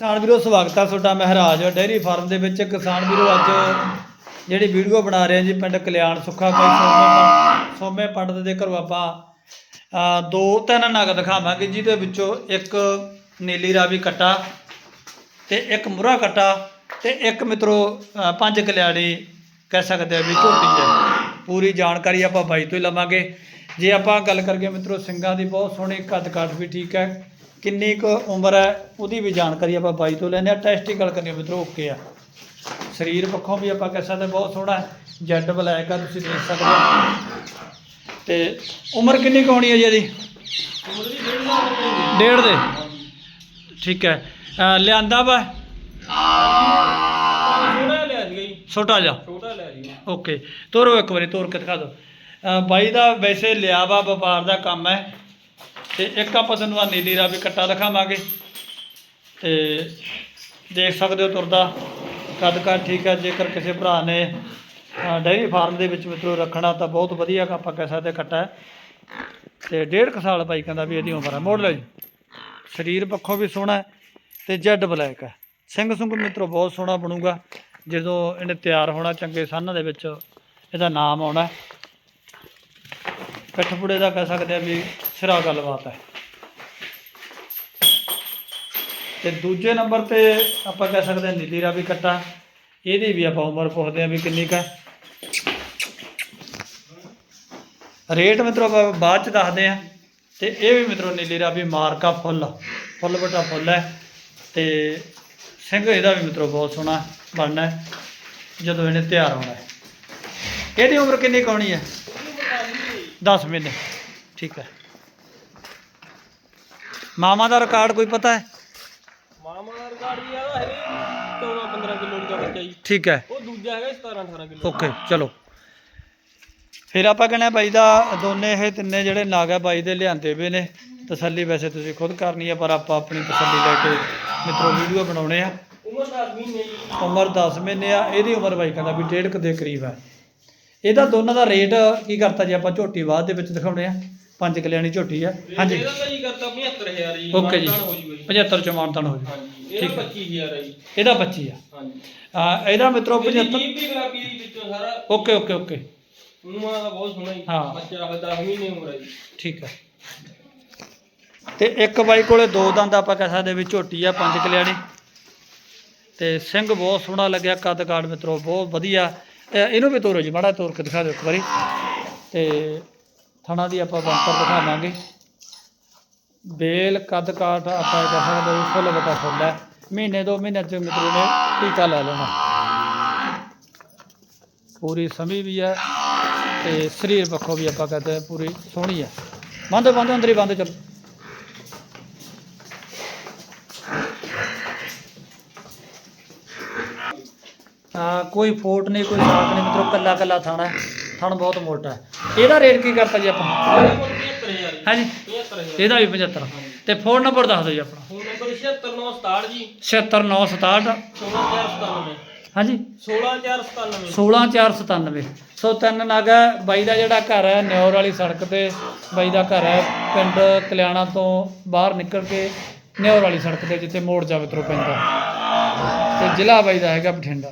ਕਿਸਾਨ ਵੀਰੋ, ਸਵਾਗਤ ਹੈ ਤੁਹਾਡਾ ਮਹਾਰਾਜ। ਡੇਅਰੀ ਫਾਰਮ ਦੇ ਵਿੱਚ ਕਿਸਾਨ ਵੀਰੋ, ਅੱਜ ਜਿਹੜੀ ਵੀਡੀਓ ਬਣਾ ਰਹੇ ਹਾਂ ਜੀ, ਪਿੰਡ ਕਲਿਆਣ ਸੁੱਖਾ ਬਾਈ ਸੋਮੇ ਸੋਮੇ ਪੰਡਤ ਦੇ ਘਰੋਂ ਆਪਾਂ ਦੋ ਤਿੰਨ ਨਗ ਦਿਖਾਵਾਂਗੇ, ਜਿਹਦੇ ਵਿੱਚੋਂ ਇੱਕ ਨੀਲੀ ਰਾਵੀ ਕੱਟਾ ਤੇ ਇੱਕ ਮੁਰਾ ਕੱਟਾ ਤੇ ਇੱਕ ਮਿੱਤਰੋ ਪੰਜ ਕਲਿਆਣੀ ਕਹਿ ਸਕਦੇ ਆ ਵੀ ਝੋਟੀ ਹੈ। ਪੂਰੀ ਜਾਣਕਾਰੀ ਆਪਾਂ ਬਾਈ ਤੋਂ ਹੀ ਲਵਾਂਗੇ। ਜੇ ਆਪਾਂ ਗੱਲ ਕਰੀਏ ਮਿੱਤਰੋ, ਸਿੰਘਾਂ ਦੀ ਬਹੁਤ ਸੋਹਣੀ ਕੱਦ ਕਾਠ ਵੀ ਠੀਕ ਹੈ। ਕਿੰਨੀ ਕੁ ਉਮਰ ਹੈ, ਉਹਦੀ ਵੀ ਜਾਣਕਾਰੀ ਆਪਾਂ ਬਾਈ ਤੋਂ ਲੈਂਦੇ ਆ ਟੈਸਟ ਹੀ ਗੱਲ ਕਰਨੀ ਮਿੱਤਰੋ ਓਕੇ ਆ। ਸਰੀਰ ਪੱਖੋਂ ਵੀ ਆਪਾਂ ਕਹਿ ਸਕਦੇ ਬਹੁਤ ਸੋਹਣਾ ਜੈਡ ਬਲੈਕ ਆ, ਤੁਸੀਂ ਦੇਖ ਸਕਦੇ ਹੋ। ਤੇ ਉਮਰ ਕਿੰਨੀ ਕੁ ਹੋਣੀ ਹੈ ਜੀ ਇਹਦੀ? ਡੇਢ ਦੇ। ਠੀਕ ਹੈ। ਲਿਆਂਦਾ ਵਾ? ਛੋਟਾ ਲਿਆ ਜੀ ਛੋਟਾ ਜਿਹਾ। ਛੋਟਾ ਲਿਆ ਜੀ ਓਕੇ ਤੋਰੋ ਇੱਕ ਵਾਰੀ, ਤੋਰ ਕੇ ਦਿਖਾ ਦਿਓ। ਬਾਈ ਦਾ ਵੈਸੇ ਲਿਆ ਵਾ ਵਪਾਰ ਦਾ ਕੰਮ ਹੈ। ਤੇ ਇੱਕ ਆਪਾਂ ਤੁਹਾਨੂੰ ਆ ਨੀਲੀ ਰਾਵੀ ਕੱਟਾ ਦਿਖਾਵਾਂਗੇ। ਤੇ ਦੇਖ ਸਕਦੇ ਹੋ ਤੁਰਦਾ। ਕੱਦ ਕੱਦ ਠੀਕ ਹੈ ਜੇਕਰ ਕਿਸੇ ਭਰਾ ਨੇ ਅ, ਡੇਅਰੀ ਫਾਰਮ ਦੇ ਵਿੱਚ ਮਿੱਤਰੋ ਰੱਖਣਾ ਤਾਂ ਬਹੁਤ ਵਧੀਆ ਆਪਾਂ ਕਹਿ ਸਕਦੇ ਕੱਟਾ ਹੈ। ਤੇ ਡੇਢ ਕੁ ਸਾਲ ਭਾਈ ਕਹਿੰਦਾ ਵੀ ਇਹਦੀ ਉਮਰ ਹੈ ਮੋੜ ਲਓ ਜੀ। ਸਰੀਰ ਪੱਖੋਂ ਵੀ ਸੋਹਣਾ ਹੈ ਤੇ ਜੈਡ ਬਲੈਕ ਹੈ। ਸਿੰਘ ਸੁੰਗ ਮਿੱਤਰੋ ਬਹੁਤ ਸੋਹਣਾ ਬਣੂਗਾ। ਜਦੋਂ ਇਹਨੇ ਤਿਆਰ ਹੋਣਾ ਚੰਗੇ ਸੰਨ ਦੇ ਵਿੱਚ ਇਹਦਾ ਨਾਮ ਆਉਣਾ ਹੈ। ਦਾ ਕਹਿ ਸਕਦੇ ਆ ਵੀ ਸਿਰਾ ਗੱਲਬਾਤ ਹੈ। ਤੇ ਦੂਜੇ ਨੰਬਰ ਤੇ ਆਪਾਂ ਕਹਿ ਸਕਦੇ ਹਾਂ ਨੀਲੀ ਰਾਵੀ ਕੱਟਾ। ਇਹਦੀ ਵੀ ਆਪਾਂ ਉਮਰ ਪੁੱਛਦੇ ਆ ਵੀ ਕਿੰਨੀ ਕੁ ਰੇਟ ਮਿੱਤਰੋ ਆਪਾਂ ਬਾਅਦ ਚ ਦੱਸਦੇ ਆ। ਤੇ ਇਹ ਵੀ ਮਿੱਤਰੋ ਨੀਲੀ ਰਾਵੀ ਮਾਰਕਾ ਫੁੱਲ ਫੁੱਲ ਵੱਡਾ ਫੁੱਲ ਹੈ। ਤੇ ਸਿੰਘ ਇਹਦਾ ਵੀ ਮਿੱਤਰੋ ਬਹੁਤ ਸੋਹਣਾ ਬਣਨਾ ਜਦੋਂ ਇਹਨੇ ਤਿਆਰ ਹੋਣਾ ਇਹਦੀ ਉਮਰ ਕਿੰਨੀ ਕੁ ਹੋਣੀ ਹੈ? 10 ਮਹੀਨੇ ਠੀਕ ਹੈ। ਮਾਮਾ ਦਾ ਰਿਕਾਰਡ ਕੋਈ ਪਤਾ ਹੈ? ਮਾਮਾ ਦਾ ਰਿਕਾਰਡ ਵੀ ਆਦਾ ਹੈ 14 15 ਕਿਲੋ ਦਾ ਬੱਚਾ ਜੀ ਠੀਕ ਹੈ। ਉਹ ਦੂਜਾ ਹੈਗਾ 17 18 ਕਿਲੋ। ਓਕੇ ਚਲੋ। ਫਿਰ ਆਪਾਂ ਕਹਿੰਦੇ ਆ ਬਾਈ ਦਾ ਦੋਨੇ ਇਹ ਤਿੰਨੇ ਜਿਹੜੇ ਨਾਗ ਆ ਬਾਈ ਦੇ ਲਿਆਂਦੇ ਵੇ ਨੇ। ਤਸੱਲੀ ਵੈਸੇ ਤੁਸੀਂ ਖੁਦ ਕਰਨੀ ਹੈ ਪਰ ਆਪਾਂ ਆਪਣੀ ਤਸੱਲੀ ਲੈ ਕੇ ਮਿੱਤਰੋ ਵੀਡੀਓ ਬਣਾਉਣੇ ਆ। ਉਮਰ ਦਾ ਮਹੀਨੇ ਜੀ। ਉਮਰ 10 ਮਹੀਨੇ ਆ ਇਹਦੀ ਉਮਰ ਬਾਈ ਕਹਿੰਦਾ ਵੀ ਡੇਢ ਕੁ ਦੇ ਕਰੀਬ ਹੈ ਇਹਦਾ ਦੋਨਾਂ ਦਾ ਰੇਟ ਕੀ ਕਰਤਾ ਜੀ ਆਪਾਂ ਝੋਟੀ ਬਾਅਦ ਦੇ ਵਿੱਚ ਦਿਖਾਉਣੇ ਆ। ਪੰਜ ਕਲਿਆਣੀ ਝੋਟੀ ਆ। ਹਾਂਜੀ। ਇਹਦਾ ਤਾਂ ਜੀ ਕਰਤਾ 75000 ਜੀ ਓਕੇ ਜੀ। ਮਾਨਤਾਨ ਹੋ ਜੂਗਾ ਜੀ। 75 ਚ ਮਾਨਤਨ ਹੋ ਜੀ। ਹਾਂਜੀ ਠੀਕ ਹੈ। 25000 ਹੈ ਜੀ। ਇਹਦਾ 25 ਆ। ਹਾਂਜੀ। ਆ, ਇਹਦਾ ਮਿੱਤਰੋ ਇਹਦੀ 75 ਜੀਭ ਵੀ ਗੁਲਾਬੀ ਦੀ ਵਿੱਚੋਂ ਸਾਰਾ। Okay okay okay. ਨੂੰਹਾਂ ਦਾ ਬਹੁਤ ਸੋਹਣਾ ਜੀ। ਹਾਂ। ਬੱਚਾ ਹੈ 10 ਮਹੀਨੇ ਉਮਰ ਹੈ ਜੀ। ਠੀਕ ਹੈ ਤੇ ਇੱਕ ਬਾਈ ਕੋਲੇ ਦੋ ਦੰਦ ਆਪਾਂ ਕਹਿ ਸਕਦੇ ਵੀ ਝੋਟੀ ਆ ਪੰਜ ਕਲਿਆਣੀ ਤੇ ਸਿੰਘ ਬਹੁਤ ਸੋਹਣਾ ਲੱਗਿਆ ਕੱਦ ਕਾਠ ਮਿੱਤਰੋ ਬਹੁਤ ਵਧੀਆ। ਇਹਨੂੰ ਵੀ ਤੋਰੋ ਜੀ, ਮਾੜਾ ਤੋਰ ਕੇ ਦਿਖਾ ਦਿਓ ਇੱਕ ਵਾਰੀ। ਤੇ ਥਣਾ ਦੀ ਆਪਾਂ ਬੰਪਰ ਦਿਖਾਵਾਂਗੇ। ਬੇਲ, ਕੱਦ ਕਾਠ, ਆਪਾਂ ਕਹਿ ਸਕਦੇ ਵੀ ਫੁੱਲ ਬਟਾ ਫੁੱਲ ਹੈ। ਮਹੀਨੇ ਦੋ ਮਹੀਨੇ ਚ ਮਿੱਤਰੋ ਨੇ ਟੀਕਾ ਲੈ ਲੈਣਾ। ਪੂਰੀ ਸਮੀ ਵੀ ਹੈ ਤੇ ਸਰੀਰ ਪੱਖੋਂ ਵੀ ਆਪਾਂ ਕਹਤੇ ਪੂਰੀ ਸੋਹਣੀ ਹੈ। ਬੰਦ ਬੰਦ, ਅੰਦਰ ਹੀ ਬੰਦ, ਚਲੋ। ਕੋਈ ਫੋਟ ਨਹੀਂ ਕੋਈ ਸਾਕ ਨਹੀਂ ਮਿੱਤਰੋ ਕੱਲਾ ਕੱਲਾ ਥਾਣਾ ਥਣ ਬਹੁਤ ਮੋਟਾ ਹੈ। ਇਹਦਾ ਰੇਟ ਕੀ ਕਰਤਾ ਜੀ ਆਪਾਂ? ਇਹਦਾ ਮੁੱਲ 75000 ਹਾਂਜੀ 75000 ਇਹਦਾ ਵੀ 75 ਤੇ ਫੋਨ ਨੰਬਰ ਦੱਸ ਦਿਓ ਜੀ ਆਪਣਾ। ਫੋਨ ਨੰਬਰ 76967 ਜੀ। 76967 16497 ਹਾਂਜੀ। 16497 16497 ਸੋ ਤਿੰਨ ਨਗ ਬਾਈ ਦਾ ਜਿਹੜਾ ਘਰ ਹੈ ਨਿਓਰ ਵਾਲੀ ਸੜਕ ਤੇ ਬਾਈ ਦਾ ਘਰ ਹੈ। ਪਿੰਡ ਕਲਿਆਣਾ ਤੋਂ ਬਾਹਰ ਨਿਕਲ ਕੇ ਨਿਓਰ ਵਾਲੀ ਸੜਕ ਤੇ ਜਿੱਥੇ ਮੋੜ ਜਾਵੇ ਤਰੋ ਪੈਂਦਾ ਤੇ ਜ਼ਿਲ੍ਹਾ ਬਾਈ ਦਾ ਹੈਗਾ ਬਠਿੰਡਾ।